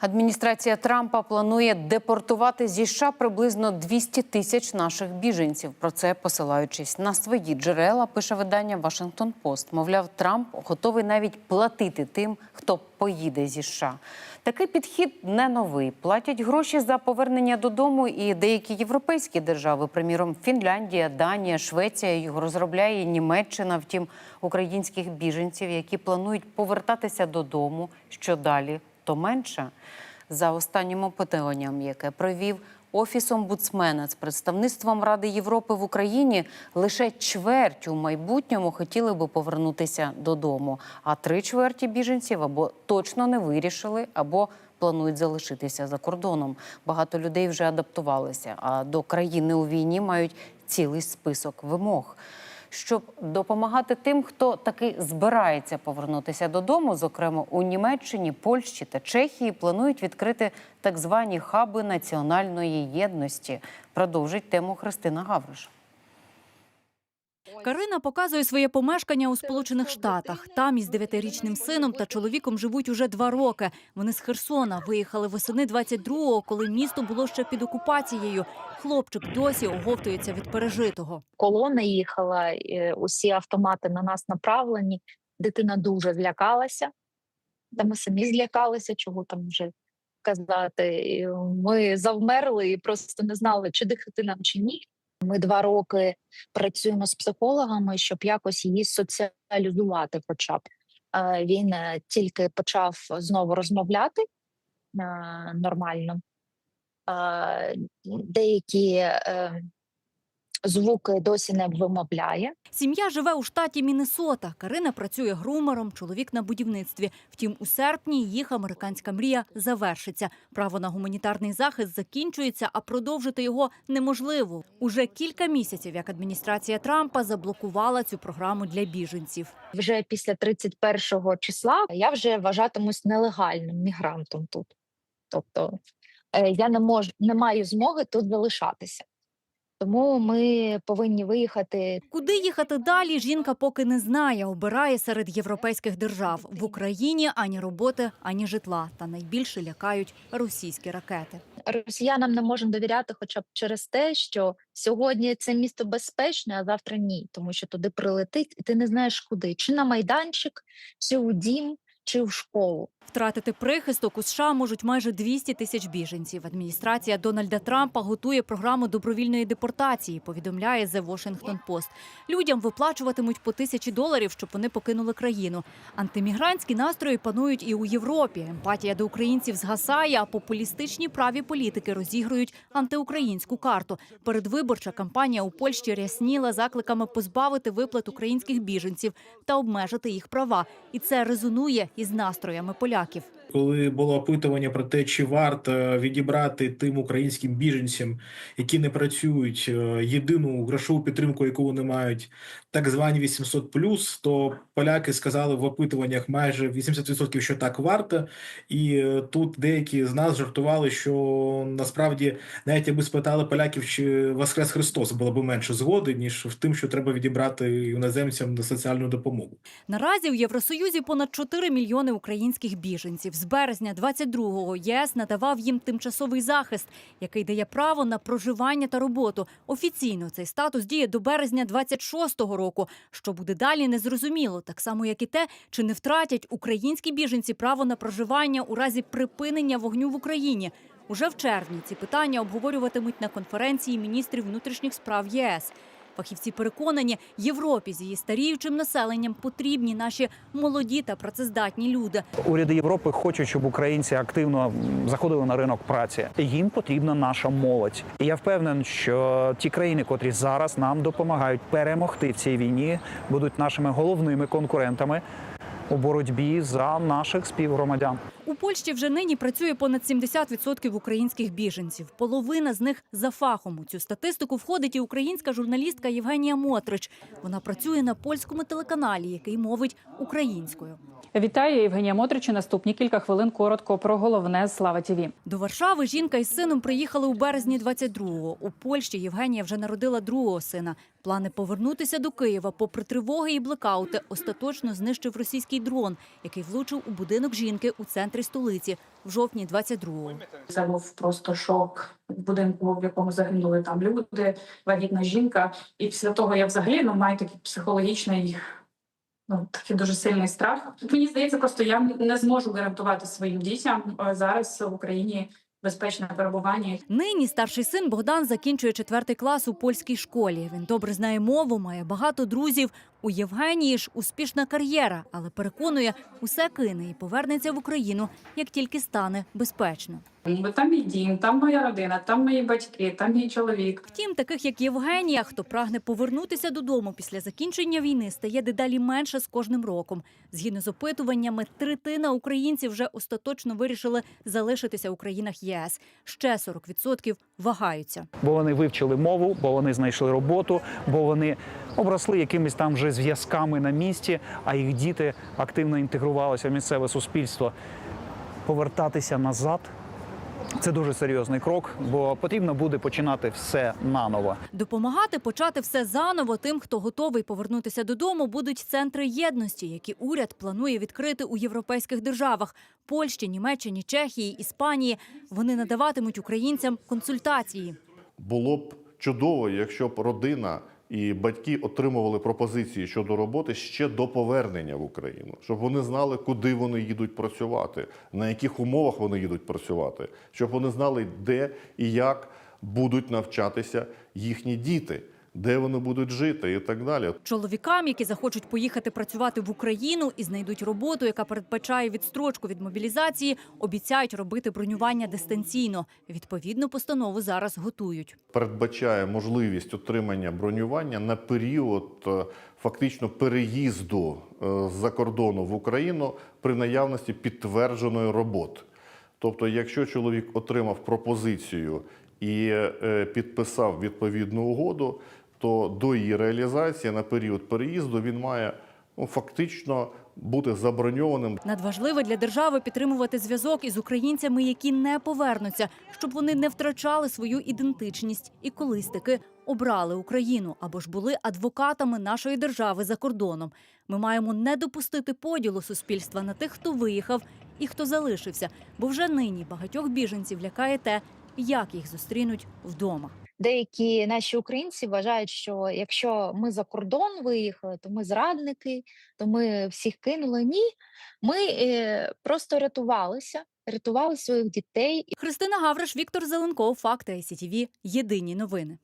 Адміністрація Трампа планує депортувати зі США приблизно 200 тисяч наших біженців. Про це посилаючись на свої джерела, пише видання Вашингтон Пост. Мовляв, Трамп готовий навіть платити тим, хто поїде зі США. Такий підхід не новий. Платять гроші за повернення додому і деякі європейські держави, приміром Фінляндія, Данія, Швеція. Його розробляє Німеччина. Втім, українських біженців, які планують повертатися додому, що далі, то менше. За останнім опитуванням, яке провів Офіс омбудсмена з представництвом Ради Європи в Україні, лише чверть у майбутньому хотіли би повернутися додому. А три чверті біженців або точно не вирішили, або планують залишитися за кордоном. Багато людей вже адаптувалися, а до країни у війні мають цілий список вимог. Щоб допомагати тим, хто таки збирається повернутися додому, зокрема у Німеччині, Польщі та Чехії, планують відкрити так звані хаби національної єдності. Продовжить тему Христина Гавриш. Карина показує своє помешкання у Сполучених Штатах. Там із дев'ятирічним сином та чоловіком живуть уже два роки. Вони з Херсона виїхали восени 22-го, коли місто було ще під окупацією. Хлопчик досі оговтується від пережитого. колона їхала, усі автомати на нас направлені. Дитина дуже злякалася. Та ми самі злякалися, чого там вже казати. Ми завмерли і просто не знали, чи дихати нам чи ні. Ми два роки працюємо з психологами, щоб якось її соціалізувати. Хоча б він е, тільки почав знову розмовляти е, нормально. Деякі е, звуки досі не вимовляє. Сім'я живе у штаті Міннесота. Карина працює грумером, чоловік на будівництві. Втім, у серпні їх американська мрія завершиться. Право на гуманітарний захист закінчується, а продовжити його неможливо. Уже кілька місяців, як адміністрація Трампа заблокувала цю програму для біженців. Вже після 31 числа я вже вважатимусь нелегальним мігрантом тут. Тобто е, я не можу не маю змоги тут залишатися. Тому ми повинні виїхати Куди їхати далі? Жінка поки не знає. Обирає серед європейських держав в Україні ані роботи, ані житла. Та найбільше лякають російські ракети. росіянам не можемо довіряти, хоча б через те, що сьогодні це місто безпечне, а завтра ні, тому що туди прилетить, і ти не знаєш куди: чи на майданчик, чи у дім, чи в школу. Втратити прихисток у США можуть майже 200 тисяч біженців. Адміністрація Дональда Трампа готує програму добровільної депортації. Повідомляє The Washington Post. Людям виплачуватимуть по тисячі доларів, щоб вони покинули країну. Антимігрантські настрої панують і у Європі. Емпатія до українців згасає, а популістичні праві політики розігрують антиукраїнську карту. Передвиборча кампанія у Польщі рясніла закликами позбавити виплат українських біженців та обмежити їх права. І це резонує із настроями поляків. Коли було опитування про те, чи варто відібрати тим українським біженцям, які не працюють, е, єдину грошову підтримку, яку вони мають, так звані 800+, то поляки сказали в опитуваннях майже 80%, що так варто. І е, тут деякі з нас жартували, що насправді навіть якби спитали поляків, чи Воскрес Христос було б менше згоди, ніж в тим, що треба відібрати іноземцям на соціальну допомогу. Наразі в Євросоюзі понад 4 мільйони українських біженців. З березня 22-го ЄС надавав їм тимчасовий захист, який дає право на проживання та роботу. Офіційно цей статус діє до березня 26-го року. Що буде далі, незрозуміло. Так само, як і те, чи не втратять українські біженці право на проживання у разі припинення вогню в Україні. Уже в червні ці питання обговорюватимуть на конференції міністрів внутрішніх справ ЄС. Фахівці переконані, Європі з її старіючим населенням потрібні наші молоді та працездатні люди. Уряди Європи хочуть, щоб українці активно заходили на ринок праці. Їм потрібна наша молодь. І я впевнений, що ті країни, котрі зараз нам допомагають перемогти в цій війні, будуть нашими головними конкурентами у боротьбі за наших співгромадян. У Польщі вже нині працює понад 70% українських біженців. Половина з них за фахом. У цю статистику входить і українська журналістка Євгенія Мотрич. Вона працює на польському телеканалі, який мовить українською. Вітаю, Євгенія Мотрич. Наступні кілька хвилин коротко про головне з Слава ТІВІ. До Варшави жінка із сином приїхали у березні 22-го. У Польщі Євгенія вже народила другого сина. Плани повернутися до Києва, попри тривоги і блекаути, остаточно знищив російський дрон, який влучив у будинок жінки у центрі столиці в жовтні 22-го. Це був просто шок будинку, в якому загинули там люди, вагітна жінка. І після того я взагалі ну, маю такий психологічний, ну такий дуже сильний страх. Мені здається, просто я не зможу гарантувати своїм дітям е, зараз в Україні безпечне перебування. Нині старший син Богдан закінчує четвертий клас у польській школі. Він добре знає мову, має багато друзів. У Євгенії ж успішна кар'єра, але переконує, усе кине і повернеться в Україну, як тільки стане безпечно. Бо там мій дім, там моя родина, там мої батьки, там мій чоловік. Втім, таких як Євгенія, хто прагне повернутися додому після закінчення війни, стає дедалі менше з кожним роком. Згідно з опитуваннями, третина українців вже остаточно вирішили залишитися у країнах ЄС. Ще 40% вагаються. Бо вони вивчили мову, бо вони знайшли роботу, бо вони обросли якимись там вже зв'язками на місці, а їх діти активно інтегрувалися в місцеве суспільство. Повертатися назад це дуже серйозний крок, бо потрібно буде починати все наново. Допомагати почати все заново тим, хто готовий повернутися додому, будуть центри єдності, які уряд планує відкрити у європейських державах Польщі, Німеччині, Чехії, Іспанії. Вони надаватимуть українцям консультації. Було б чудово, якщо б родина і батьки отримували пропозиції щодо роботи ще до повернення в Україну, щоб вони знали, куди вони їдуть працювати, на яких умовах вони їдуть працювати, щоб вони знали, де і як будуть навчатися їхні діти, де вони будуть жити і так далі. Чоловікам, які захочуть поїхати працювати в Україну і знайдуть роботу, яка передбачає відстрочку від мобілізації, обіцяють робити бронювання дистанційно. Відповідну постанову зараз готують. передбачає можливість отримання бронювання на період е, фактично переїзду е, з-за кордону в Україну при наявності підтвердженої роботи. Тобто, якщо чоловік отримав пропозицію і е, підписав відповідну угоду, то до її реалізації на період переїзду він має ну, фактично бути заброньованим Надважливо для держави підтримувати зв'язок із українцями, які не повернуться, щоб вони не втрачали свою ідентичність і колись таки обрали Україну або ж були адвокатами нашої держави за кордоном. Ми маємо не допустити поділу суспільства на тих, хто виїхав і хто залишився, бо вже нині багатьох біженців лякає те, як їх зустрінуть вдома. Деякі наші українці вважають, що якщо ми за кордон виїхали, то ми зрадники, то ми всіх кинули. Ні, ми е, просто рятувалися, рятували своїх дітей Христина Гавриш, Віктор Зеленков, Факти СІТВ. Єдині новини.